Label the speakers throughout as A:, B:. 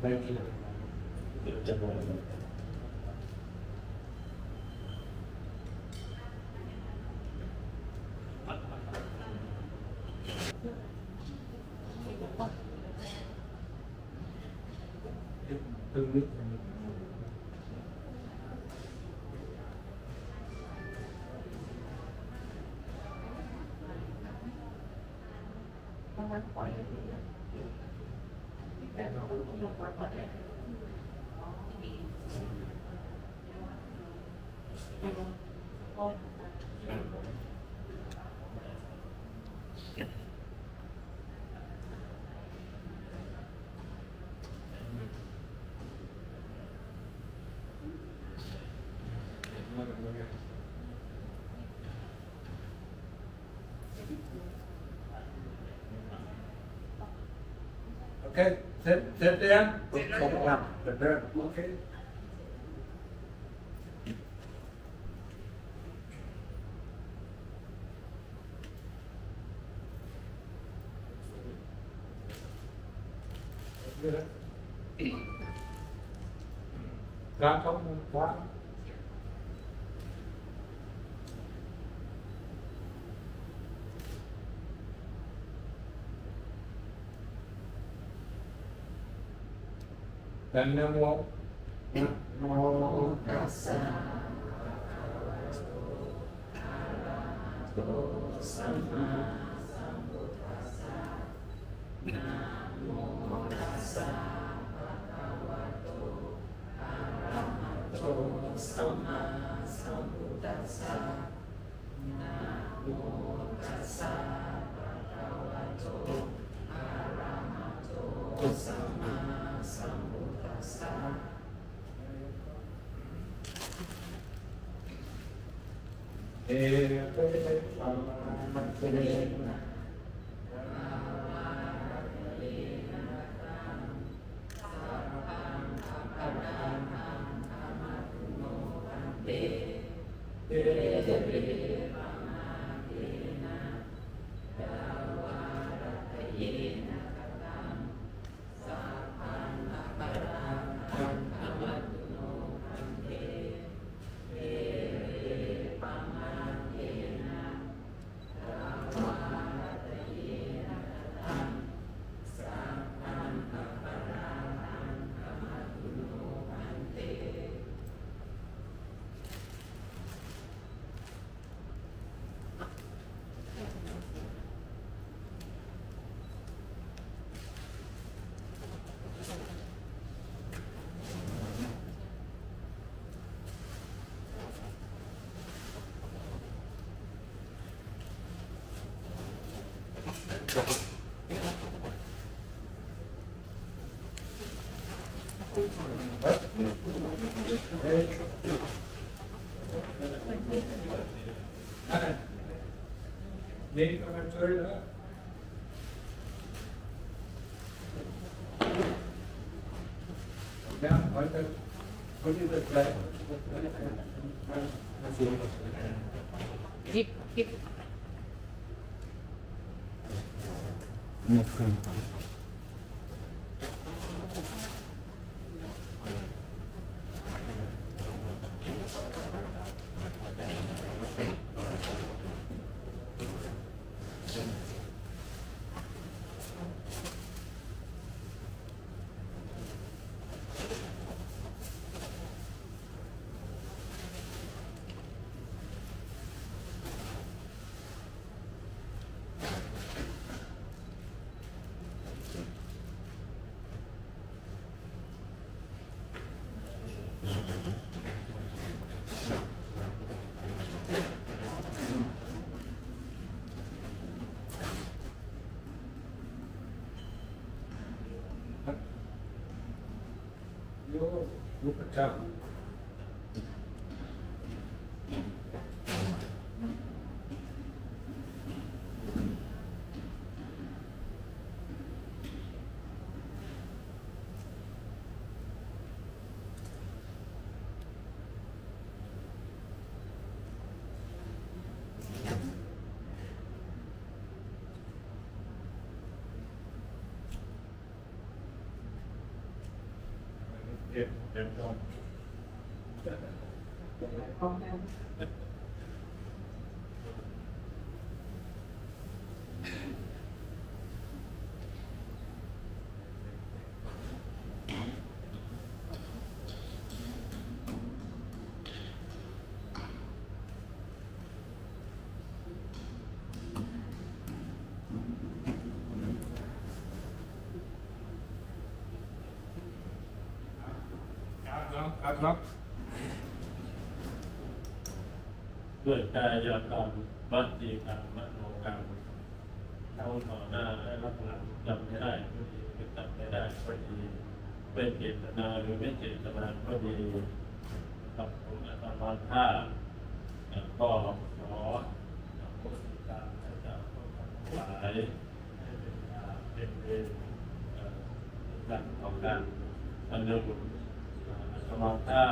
A: ไม่มีเดี๋ Okay, sit, sit down. Sit down. Okay. Ra trong quá Đành nam mô. Mô tát sa. Samma Sambuddhasa Namo Tassa สร็จเสร็จยังเสร็จแล้วเสร็จแล้วโอเคการข้อมูลว่า dan namo namo tassa นี่ก็ไม่ช่วยแล้วเนี่ยเขาจะ เขาจะแปล
B: ยิบยิบ
A: โยลูก ประจับ เอ็ดเอ็ดก่อน ครับครับ
B: ด้วยกายกรรมวัจีกรรมมโนกรรมเข้าต่อหน้าได้รับหลังจำไม่ได้ก็ดีไม่จำไม่ได้ก็ดีเป็นเจตนาหรือไม่เจตนาก็ดีกับผมอาตมาท่าก็ขอโพสิตาพระเจ้าทั้งหลายให้เป็นเป็นเวรเอ่อกันของกันอันเดิมอาต มาท่า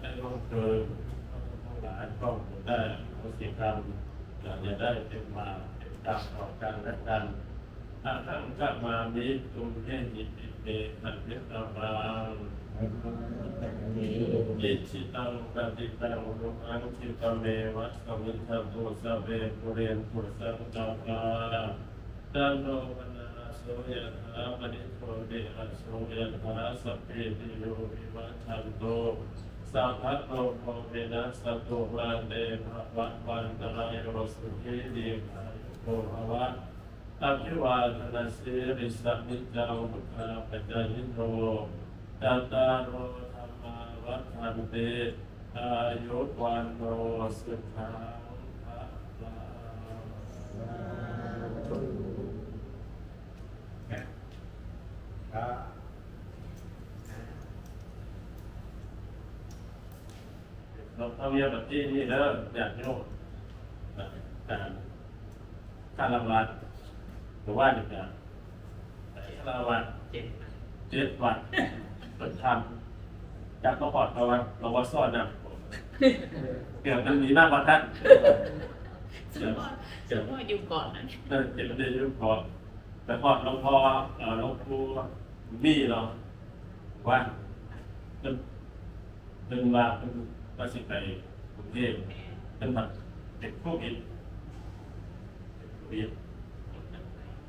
B: ได้ร่วมเจอทั้งหลายก็ได้โอสิกรรมจะได้เป็นมาเป็นตามต่อกันและกันอาทังก็มามิตุมเทหิติเตนันเยตรังอิจิตังปฏิตังรุอังคิตเมวัสมิทัพโตสเวปุเรนปุสังจาปาดันโนวน สัพพะโตโภเวนัสสตุมาเตภะวะวันตรายโยสุขีดีขาโภวะอภิวาทนาสิริสัมมิจังมุขะปัจจยิโนจัตตาโอธรรมาวัฏันเตอายุวันโนสุขังภะลัง
A: ครับ
B: เราเรียนแบบที่นี่เด้ออยากโยมการคารวะหรือว่าอย่างไรคารวะ
C: เจ็ด
B: เจ็ดวันเปิดทำจับก็ปลอดเราว่าเราว่าซ่อนนะเกี่ยวกับนี้มากกว่าท่าน
C: สมมติสมมติอยู่ก่อนนะ
B: เออเจ็ดประเด็นยุ่งพอนแต่พอหลวงพ่อหลวงปู่มีเนาว่าเดินเดินมาเป็น ประสิไปกรุงเทพเป็นแบบเด็กพวกนี้เด็ก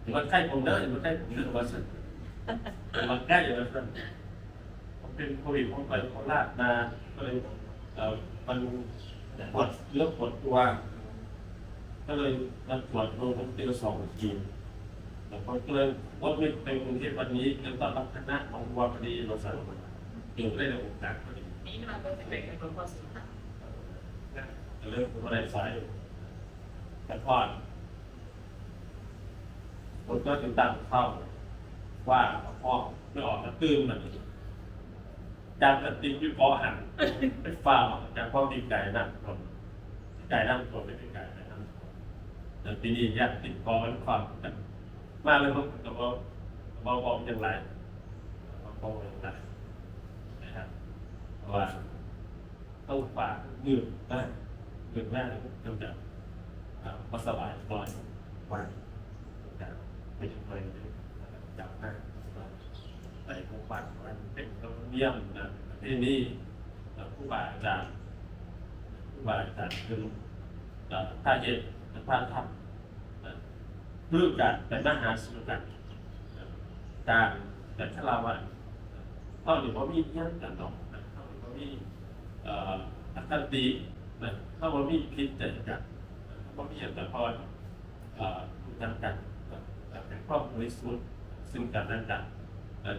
B: ถึงวันใกล้ผมเด้อถึงวันใกล้ผมเด้อวันสุดวันใกล้อยู่แล้วครับผมเป็นโควิดผมไปโคราชมาก็เลยเอ่อมันปวดเริ่มปวดตัว ก็เลยมาตรวจดูผมเจอสองทีมแล้วก็เลยว่าไม่ไปกรุงเทพวันนี้แล้วก็รับคณะของวัวพอดีเราสั่งอยู่ได้ในโอกาสพอดี
C: นี่มาเป็นเป็นเป็นคนพอสุดท้าย
B: เรื่องอะไรสายแต่ก่อนผมก็ติดตามเข้าว่าพ่อไม่ออกมาตื้มมันจากกระติกที่พอหันไปฟ้าจากพ่อดีไก่นั่งคนไก่นั่งตัวไม่เป็นไก่นั่งคนแต่ปีนี้ยากติดคอมันความมาเลยผมแต่ว่าบอกบอกอย่างไรบอกอย่างไร ว่าต้องฝากยืดนะเกิดแรกเราจะมาสบายปล่อยวันจะไม่ใช่เลยจับหน้าใส่ผู้ปัดมันเป็นต้องเยี่ยมนะที่นี่ผู้บาอาจารย์ผู้บาอาจารย์คือท่าเย็นท่าทำเพื่อการแต่มหาสุกันการแต่ถ้าเราว่าเท่านี้ว่ามีเยี่ยมกันเนาะเท่านี้ว่า มีอัตตินะถ้าว่ามีพิษใจกันถ้าว่ามีอัตพรกันกันเป็นครอบรัวสุดซึ่งกันและกัน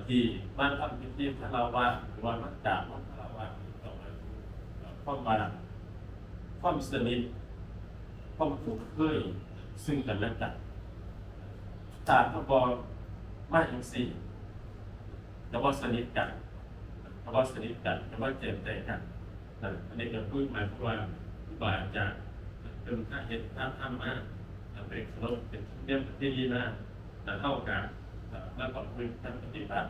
B: ที่บ้านทำพิธีพระราวาหรือว่ามักจากพระราวาต่อมาข้อมบาความสนิทความคุ้นเคยซึ่งกันและกันตาพระบอมาอย่างสี่แต่ว่าสนิทกัน แต่ว่าสนิทกันแต่ว่าเจ็บใจกันอันนี้ก็พูดหมายความว่าว่าจะเป็นถ้าเห็นถ้าทำมาเป็นเคารพเป็นเรื่องที่ดีนะแต่เท่ากันแล้วก็คุยทำปฏิบัติ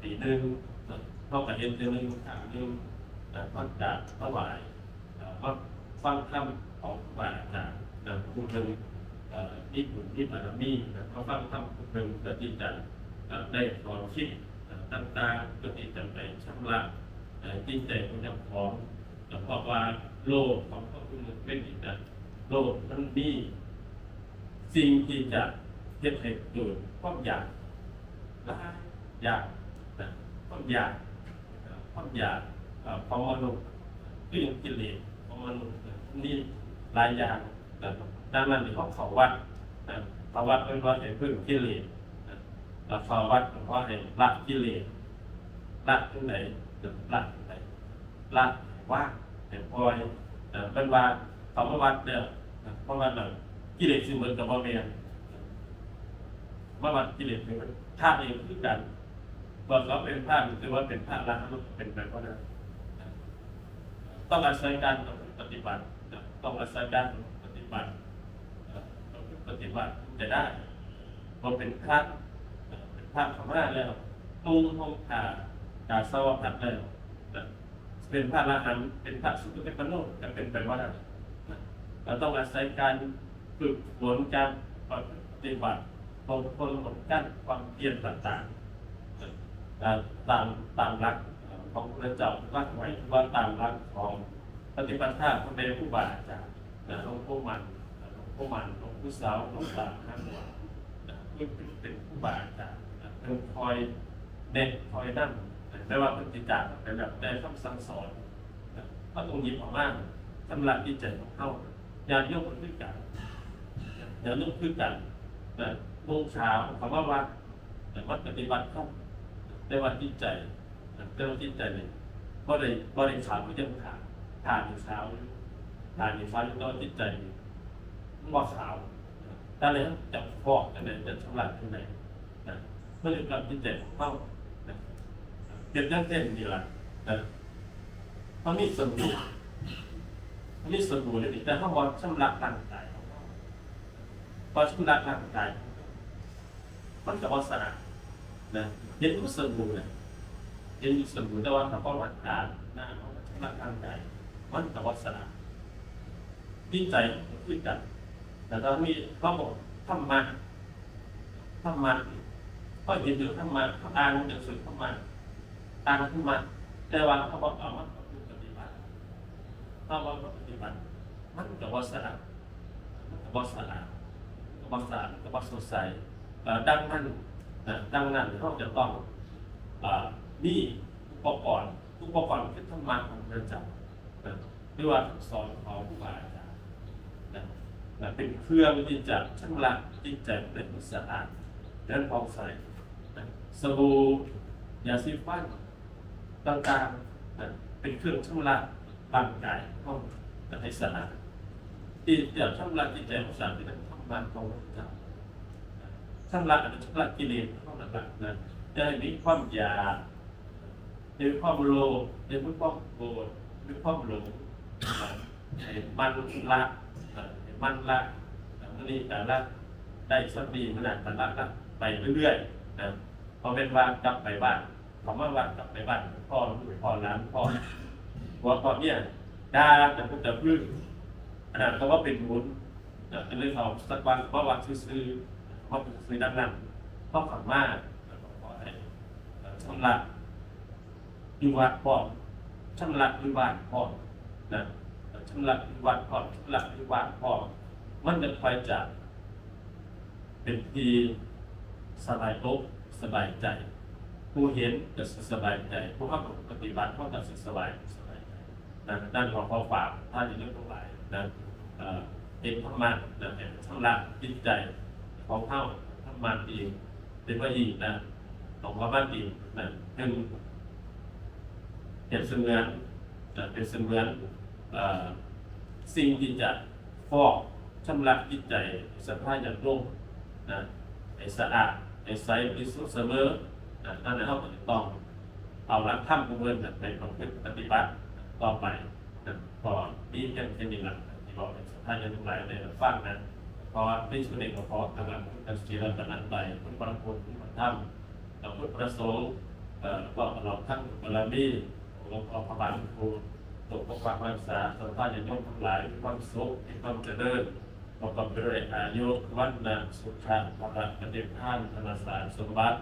B: ปีหนึ่งเท่ากับเห็นเดือนหนึ่งถามหนึ่งก็จะถวายก็ฟังคำของว่าจากผู้หนึ่งญี่ปุ่นที่บารมีก็ฟังคำผู้หนึ่งก็ที่จะได้ขอคิด ต่างๆเพื่อที่จะไปชำระจิตใจของเจ้าของแล้วเพราะว่าโลกของพระคุณเป็นอีกนะโลกมันมีสิ่งที่จะเฮ็ดให้เกิดความอยากหลายอยากนะความอยากความอยากเอ่อของมนุษย์เรื่องกิเลสของมนุษย์นี่หลายอย่างดังนั้นที่เขาเขาวัดนะเขาวัดเป็นว่าให้พึ่งกิเลส นะแล้วเขาวัดเป็นว่าให้ละกิเลสละที่ไหนจะละที่ไหนละว่างให้ปล่อยเป็นว่าเขามวัดเนี่ยเพราะว่าน่ะกิเลสซึ่งเหมือนกับว่าเมียนว่าวัดกิเลสเป็นธาตุเองคือกันบอกเราเป็นธาตุหรือว่าเป็นธาตุละมันเป็นแบบว่านั้นต้องอาศัยการปฏิบัติต้องอาศัยการปฏิบัติปฏิบัติจะได้พอเป็นพระ เอ่อเป็นพระขม่าแล้วนุ่งห่มผ้ากาสวพัดแล้วนะเป็นพระละหันเป็นพระสุขเทพโนจะเป็นไปว่าได้นะเราต้องอาศัยการฝึกฝนการปฏิบัติบางคนหมดกั้นความเพียรต่างๆตามตามหลักของพระเจ้าว่าไว้ว่าตามหลักของปฏิบัติท่าพระเดชผู้บาอาจารย์หลวงพ่อมันหลวงพ่อมันหลวงพ่อสาวหลวงตาข้างหัวเพื่อเป็นผู้บาอาจารย์ เพื่อคอยเด็กคอยนั่งไม่ว่าปฏิจจารเป็นแบบได้คำสั่งสอนก็ต้องหยิบออกมาสำหรับที่ใจของเขาอย่าโยกมันขึ้นกันอย่าโยกขึ้นกันนะมุ่งเช้าคำว่าวัดแต่วัดปฏิบัติครับได้วัดจิตใจนะได้วัดจิตใจเลยก็ได้ก็ได้ขาวไม่ใช่ขาวทานในเช้าทานในเช้าแล้วก็จิตใจว่าขาวแต่แล้วจะฟอกกันไหนจะชำระกันไหน เพื่อกับจิตใจของเขาเก็บย่างเส้นดีละนะเพราะนี่สบู่นี่สบู่เลยแต่เขาบอกชำระร่างกายพอชำระร่างกายมันก็ว่าสะอานะเห็นรู้สึกบูนะเห็นรู้สึกบูแต่ว่าถ้าพอวัดตาหน้าเขาชำระร่างกายมันก็ว่าสะอาดดีใจคุยกันแต่ตอนนี้เขาบอกธรรมะธรรมะก็ ก็เห็นอยู่ธรรมาอ่านหนังสือธรรมะอ่านธรรมะแต่ว่าเขาบอกเอามันปฏิบัติถ้าว่าปฏิบัติ มันก็ว่าสะอาดมันก็ว่าสะอาดกับวามสะอาดกับวามสดใสดังนั้นดังนั้นเราจะต้องอ่อุปกรณ์อุปกรณ์ที่ต้องมาของเรือนจำนะไม่ว่าสอนของผู้บาอาจารย์เป็นเครื่องที่จะชำระจิตใจเป็นสะอาดและผ่องใส สบู่ยาสีฟันต่างๆนะเป็นเครื่องชำระร่างกายของให้สะอาดที่จะชำระจิตใจของสามที่เป็นธรรมะของพระเจ้าชำระชำระกิเลสของหลักๆนั้นจะมีความอยากมีความโลภมีความโกรธมีความหลงมันละมันละนนี้แต่ละได้สักดีขนาดแต่ละละไปเรื่อยๆนะ พอเป็นว่ากลับไปบ้านคำว่าว่ากลับไปบ้านพ่อพ่อร้านพ่อหัวพ่อเนี่ยด่าแต่พวกแต่พึ่งอันนั้นเขาว่าเป็นบุญนะเป็นเรื่องของสักวันเพราะวันซื้อๆเพราะซื้อดังนั้นพราะขังมากแล้วก็ขอให้ชำระอยู่วัดก่อนชำระอยู่วัดก่อนะชำระอยู่วัดก่อนชำระอยู่วัดก่อมันจะคอยจะเป็นที่สบายอก สบายใจผู้เห็นจะสบายใจผู้เข้าปฏิบัติเขาจะสบายสบายใจนะด้านของข้อฝากถ้านจะเรื่องทั้งหลายนะเอ็นธรรมะนะเห็นชำระจิตใจของเข้าธรรมะเองเป็นว่าอีกนะของพระบ้านอีกนะหนึ่งเห็นเสมือนนะเป็นเสมือนเอ่อสิ่งที่จะฟอกชำระจิตใจสภาพอย่างรุ่งนะให้สะอาด ให้ใสบริสุทธิ์เสมอนะนั่นแหละเราต้องเอาหลักธรรมของเงินไปประพฤติปฏิบัติต่อไปนะพอมีเพียงแค่นี้หลักที่บอกในสถานยังทั้งหลายในฟังนะเพราะว่าไม่ช่วยเด็กก็พอทำงานพุทธศีลตนันไปพุทธประคุณพุทธธรรมกับพุทธประสงค์เอ่อบอกเราทั้งบารมีหลวงพ่อพระบาทครูตกปกปักรักษาสัมภาษณ์ยังทั้งหลายความสุขมีความเจริญ ประกอบไปด้วยอายุวันนะสุขภาพระปฏิภาณธนสารสมบัติ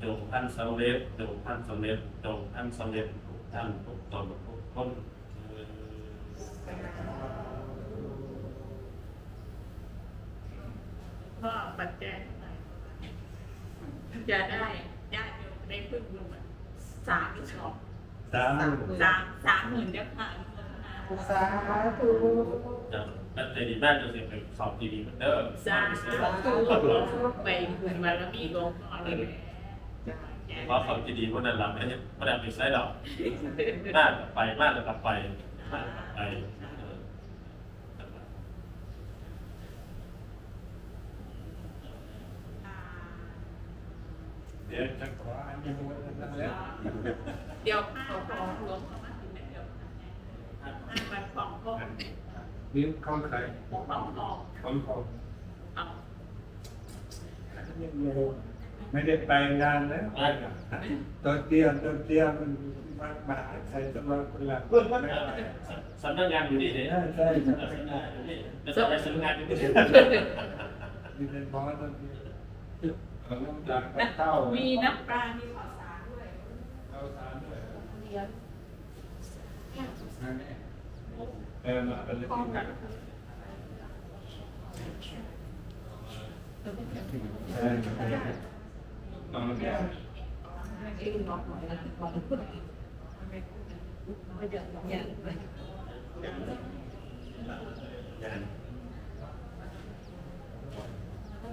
B: จจงท่านสำเร็จจงท่านสำเร็จจงท่านสำเร็จทุกท่านทุกตนทุกคนเอ่อ
C: พ่อปัจจัยจะได้ญาติโยมได้พึ่งลุงสามสอง
A: สาม
C: สามสามหมื่นเจ้าค่ะ
D: สาธุ
B: จะ แต่ในดีแม่จะเสียไปสอบดีเหมือนเดิม
C: สามไปเป็นบารมีลงพ่อเลย
B: เพราะความดีพวกนั้นเราไม่ได้ไม่ได้ไปใช้หรอกมากไปมากแล้วกลับไปมากกลับไปเดี๋
A: ยวจะขอ
C: เดี๋ยวข้าวของหลวงพ่อมาถึงแล้วเดี๋ยวให้มันของพ่อ
A: นิ้วเข้าใคร
C: ของพ่อ
A: ของของ
C: เอา
A: ไม่ได้ไปงานแล้วตัวเตี้ยตัวเตี้ยมันมามาใครจะมาคนละ
B: สำนักงานอยู่นี่เนี่ย
A: ใช่ใช่
B: สำนักงานอยู่นี่จะไปสำนักงานอยู่นี่
A: มีเป็นบอสตัวเตี้ยเออต้องจากเข้า
C: มีน้ำปลา มีข้าวสารด้วย
A: เข้าสารด้วยเออมาเป็นที่กันเออเอาเนี่ย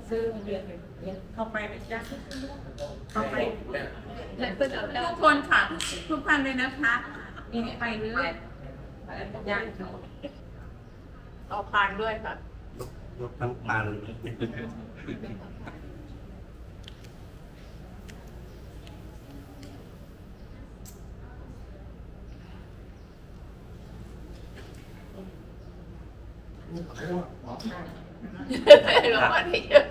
C: ซื้อเดือนเข้าไปไหมจ๊ะเข้าไปทุกคนค่ะทุกท่านเลยนะคะมีไปเรื่อยย่าง เอาพานด้วยค่ะ
A: ยกทั้งปัน
C: หลวงพ่อที่เยอะ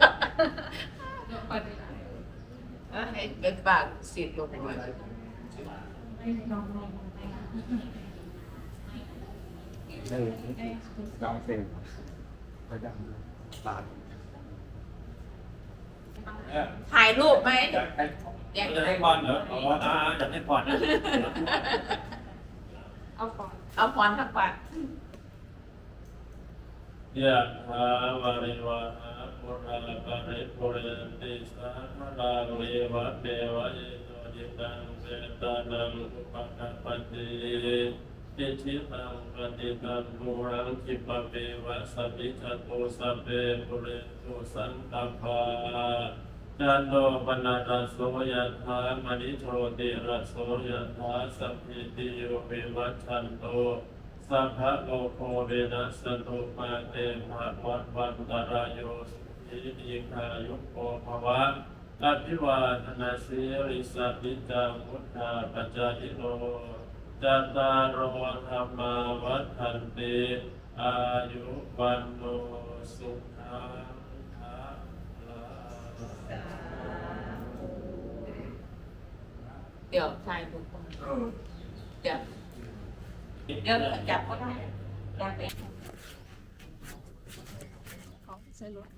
C: ให้เป็นปากสิทธิ์หลวงพ่ อ
A: ได้สองเซนดังบาท
C: ถ่ายรูปไหม
A: อยากให้
C: อยาก
B: จะให้พรเหรออ๋ออ่าอยากให้พรนะ
C: เอาก่อนเอาพรทั้งวัน
B: ยะถาวาริวะหาปุราปะริปุเรนติสามราเววะเทวะเยโนจิตังเวตานังอุปกัปปติ อิชิตังปฏิตังมุรังคิปะเปวะสัพิจตุสัพเพปุเรตุสันตปาจันโตปนะระโสยะถามณิโชติระโสยะถาสัพพิติโยวิวัชชันโตสัพพะโลกโคเวนัสตุมาเตภะวันวันตรายโยสุขีนิคายุโกภวะอภิวาทนาสีริสัพพิจังพุทธาปัจจายิโน จตารโอธรรมาวัฏันติอายุวันโนสุขังภะลั
C: เดี๋ยวถ่ายรูปก่อนเดี๋ยวเดี๋ยวจับก็ได้จับเองของใส่รถ